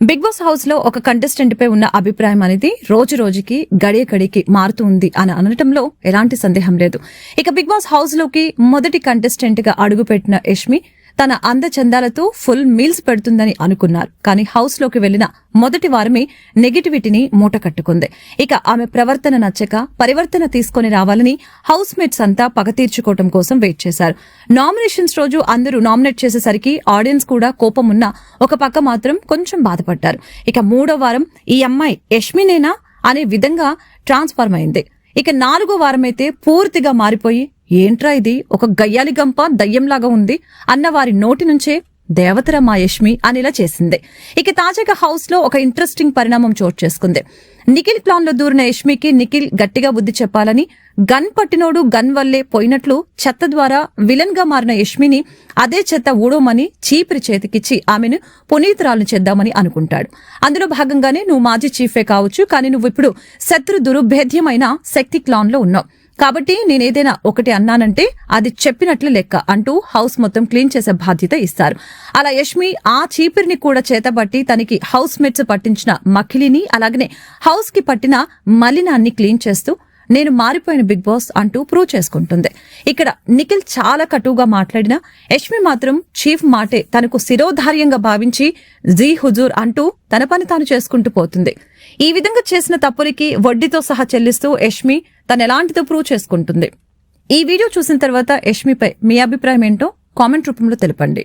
Big boss హౌస్లో ఒక contestant పై ఉన్న అభిప్రాయం అనేది రోజు రోజుకి గడియ గడికి మారుతూ ఉంది అని అనటంలో ఎలాంటి సందేహం లేదు. ఇక బిగ్ బాస్ హౌస్లోకి మొదటి కంటెస్టెంట్గా అడుగుపెట్టిన యష్మి తన అందచందాలతో ఫుల్ మీల్స్ పెడుతుందని అనుకున్నారు. కానీ హౌస్లోకి వెళ్ళిన మొదటి వారమే నెగిటివిటీని మూట కట్టుకుంది. ఇక ఆమె ప్రవర్తన నచ్చక పరివర్తన తీసుకొని రావాలని హౌస్ మేట్స్ అంతా పగ తీర్చుకోవటం కోసం వెయిట్ చేశారు. నామినేషన్స్ రోజు అందరూ నామినేట్ చేసేసరికి ఆడియన్స్ కూడా కోపం ఉన్న ఒక పక్క మాత్రం కొంచెం బాధపడ్డారు. ఇక మూడో వారం ఈ అమ్మాయి యష్మినేనా అనే విధంగా ట్రాన్స్ఫార్మ్ అయింది. ఇక నాలుగో వారమైతే పూర్తిగా మారిపోయి ఏంట్రా ఇది? ఒక గయ్యాలి గంప దయ్యంలాగా ఉంది. అన్న వారి నోటి నుంచే దేవతర మాయష్మి అనిలా చేసింది. ఇక తాజాగా హౌస్లో ఒక ఇంట్రెస్టింగ్ పరిణామం చోటు చేసుకుంది. నిఖిల్ ప్లాన్లో దూరిన యష్మికి నిఖిల్ గట్టిగా బుద్ధి చెప్పాలని గన్ పట్టినోడు గన్ వల్లే పోయినట్లు చెత్త ద్వారా విలన్గా మారిన యష్మిని అదే చెత్త ఊడోమని చీపిరి చేతికిచ్చి ఆమెను పునీతురాలను చేద్దామని అనుకుంటాడు. అందులో భాగంగానే నువ్వు మాజీ చీఫే కావచ్చు కానీ నువ్వు ఇప్పుడు శత్రు దురుభేద్యమైన శక్తి క్లాన్లో ఉన్నావు. కాబట్టి నేనేదైనా ఒకటి అన్నానంటే అది చెప్పినట్లు లెక్క అంటూ హౌస్ మొత్తం క్లీన్ చేసే బాధ్యత ఇస్తారు. అలా యష్మి ఆ చీపిరిని కూడా చేతబట్టి తనకి హౌస్ మేట్స్ పట్టించిన మకిలిని అలాగనే హౌస్కి పట్టిన మలినాన్ని క్లీన్ చేస్తూ నేను మారిపోయిన బిగ్ బాస్ అంటూ ప్రూవ్ చేసుకుంటుంది. ఇక్కడ నిఖిల్ చాలా కటువుగా మాట్లాడినా యష్మి మాత్రం చీఫ్ మాటే తనకు శిరోధార్యంగా భావించి జీ హుజూర్ అంటూ తన పని తాను చేసుకుంటూ పోతుంది. ఈ విధంగా చేసిన తప్పులకి వడ్డీతో సహా చెల్లిస్తూ యష్మి తను ఎలాంటిదో ప్రూవ్ చేసుకుంటుంది. ఈ వీడియో చూసిన తర్వాత యష్మిపై మీ అభిప్రాయం ఏంటో కామెంట్ రూపంలో తెలపండి.